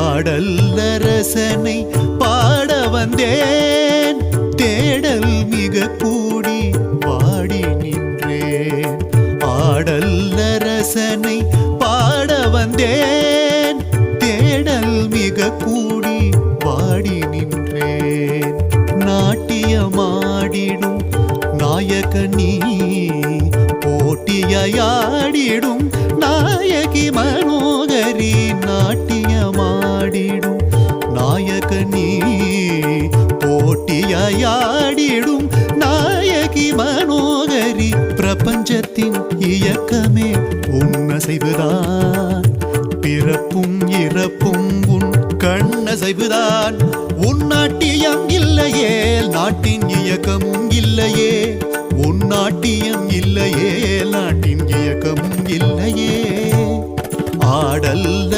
ஆடல்லரசனை பாட வந்தேன். தேடல் மிக கூடி பாடி நின்றேன். ஆடல்லரசனை பாட வந்தேன். தேடல் மிக கூடி பாடி நின்றேன். நாட்டியமாடிடும் நாயக நீ போட்டியாடிடும் நாயகி மனோகரி நாயக நீ. போட்டியாடிடும் நாயகி மனோகரி பிரபஞ்சத்தின் இயக்கமே உன்னசைவுதான் பிறப்பும் இறப்பும் உன் கண்ணசைவுதான் உன் நாட்டியம் இல்லையே நாட்டின் இயக்கமும் இல்லையே. உன் நாட்டியம் இல்லையே நாட்டின் இயக்கமும் இல்லையே. ஆடல்